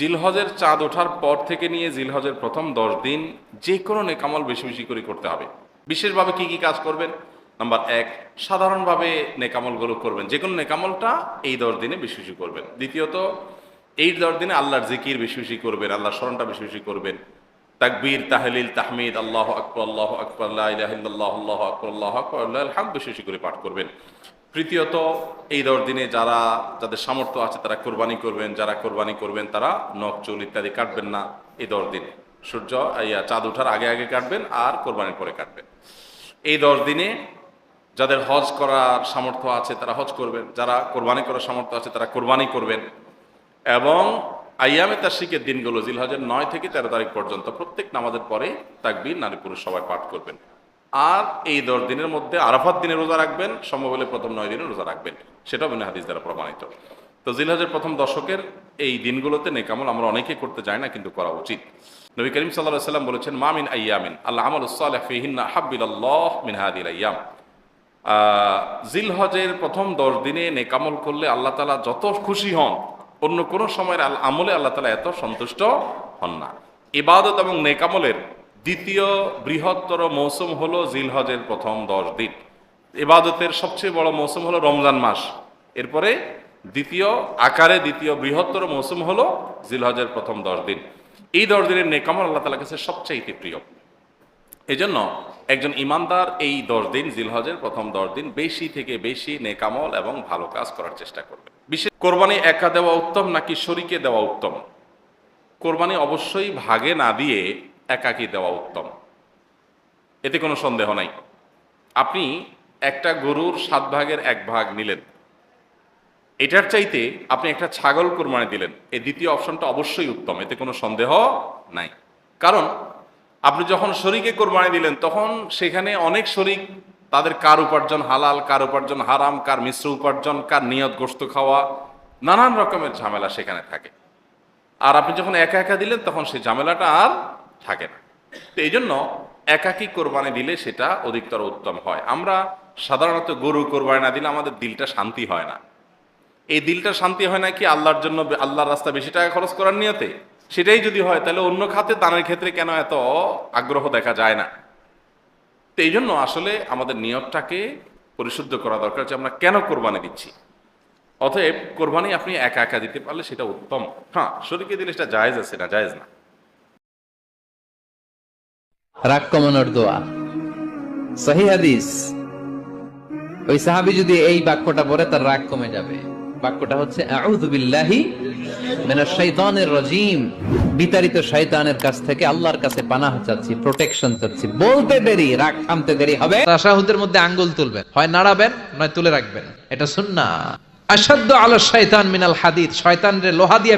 জিলহজের চাঁদ ওঠার পর থেকে নিয়ে জিলহজের প্রথম দশ দিন যে কোনো নেকামল বেশি বেশি করে করতে হবে। বিশেষভাবে কি কি কাজ করবেন? নাম্বার এক, সাধারণভাবে নেকামলগুলো করবেন। যে কোনো নেকামলটা এই দশ দিনে বেশি বেশি করবেন। দ্বিতীয়ত, এই দশ দিনে আল্লাহর জিকির বেশি বেশি করবেন, আল্লাহর স্মরণটা বেশি বেশি করবেন। তাকবীর, তাহলিল, তাহমিদ, আল্লাহ আকবর আল্লাহ আকবর আল্লাহ ইলাহিল্লাহ আল্লাহ আকবর আল্লাহ আকবর আল্লাহ হাম বেশি বেশি করে পাঠ করবেন। তৃতীয়ত এই দশ দিনে যারা যাদের সামর্থ্য আছে তারা কোরবানি করবেন, যারা কোরবানি করবেন তারা নখ, চুল ইত্যাদি কাটবেন না এই দশ দিনে। সূর্য, ইয়া, চাঁদ ওঠার আগে আগে কাটবেন আর কোরবানির পরে কাটবেন। এই দশ দিনে যাদের হজ করার সামর্থ্য আছে তারা হজ করবেন, যারা কোরবানি করার সামর্থ্য আছে তারা কোরবানি করবেন এবং আইয়ামে তাশরিকের দিনগুলো, জিলহজের নয় থেকে তেরো তারিখ পর্যন্ত প্রত্যেক নামাজের পরে তাকবীর নারী পুরুষ সবাই পাঠ করবেন। আর এই দশ দিনের মধ্যে আরাফাত দিনে রোজা রাখবেন, সম্ভব হলে প্রথম নয় দিনে রোজা রাখবেন। সেটাও বিনা হাদিস দ্বারা প্রমাণিত। তো জিলহজের প্রথম দশকের এই দিনগুলোতে নেকামল আমরা অনেকে করতে যাই না, কিন্তু করা উচিত। নবী করিম সাল্লাহ সাল্লাম বলেছেন মামিন আইয়ামিন আল্লাহ আমল সালেহ ফিহিন্না হাব্বিল্লাহ মিন হাদিল আইয়াম। জিলহজের প্রথম দশ দিনে নেকামল করলে আল্লাহ তালা যত খুশি হন, অন্য কোনো সময়ের আমলে আল্লাহ তালা এত সন্তুষ্ট হন না। ইবাদত এবং নেকামলের দ্বিতীয় বৃহত্তর মৌসুম হলো জিলহজের প্রথম দশ দিন। এবাদতের সবচেয়ে বড় মৌসুম হলো রমজান মাস। এরপরে দ্বিতীয় আকারে দ্বিতীয় বৃহত্তর মৌসুম হলো জিলহজের প্রথম দশ দিন। এই দশ দিনের নেকামল আল্লাহ তালা কাছে সবচাইতে প্রিয়। এই জন্য একজন ইমানদার এই দশ দিন, জিলহজের প্রথম দশ দিন বেশি থেকে বেশি নেকামল এবং ভালো কাজ করার চেষ্টা করবে। বিশেষ কোরবানি একা দেওয়া উত্তম নাকি শরীকে দেওয়া উত্তম? কোরবানি অবশ্যই ভাগে না দিয়ে একাকি দেওয়া উত্তম। এতে কোনো সন্দেহ নাই। আপনি একটা গরুর সাত ভাগের এক ভাগ নিলেন। এটার চাইতে আপনি একটা ছাগল কোরবানি দিলেন। এই দ্বিতীয় অপশনটা অবশ্যই উত্তম, এতে কোনো সন্দেহ নাই। কারণ, আপনি যখন শরীকে কোরবানি দিলেন, তখন সেখানে অনেক শরিক, তাদের কার উপার্জন হালাল, কার উপার্জন হারাম, কার মিশ্র উপার্জন, কার নিয়ত গোস্ত খাওয়া, নানান রকমের ঝামেলা সেখানে থাকে। আর আপনি যখন একা একা দিলেন, তখন সেই ঝামেলাটা আর থাকে না। তো এই জন্য একাকি কোরবানি দিলে সেটা অধিকতর উত্তম হয়। আমরা সাধারণত গরু কোরবানি না দিলে আমাদের দিলটা শান্তি হয় না। এই দিলটা শান্তি হয় না কি আল্লাহর জন্য আল্লাহর রাস্তা বেশি টাকা খরচ করার নিয়তে? সেটাই যদি হয়, তাহলে অন্য খাতে দানের ক্ষেত্রে কেন এত আগ্রহ দেখা যায় না? তো এই জন্য আসলে আমাদের নিয়তটাকে পরিশুদ্ধ করা দরকার যে আমরা কেন কোরবানি দিচ্ছি। অতএব কোরবানি আপনি একা একা দিতে পারলে সেটা উত্তম। হ্যাঁ শরীরকে দিলে সেটা জায়েজ আছে না জায়েজ না? রাগ কমানোর দোয়া। সহি হাদিস। ওই সাহাবি যদি এই বাক্যটা পড়ে, তার রাগ কমে যাবে। বাক্যটা হচ্ছে বিতাড়িত কাছ থেকে আল্লাহর কাছে পানাহ চাচ্ছি প্রোটেকশন চাচ্ছি। বলতে দেরি, রাগ থামতে দেরি হবে। তাশাহুদের মধ্যে আঙ্গুল তুলবেন, হয় নাড়াবেন, নয় তুলে রাখবেন। এটা সুন্নাহ। আসাদ্দ আলা শয়তান মিনাল হাদিদ। শয়তান রে লোহা দিয়ে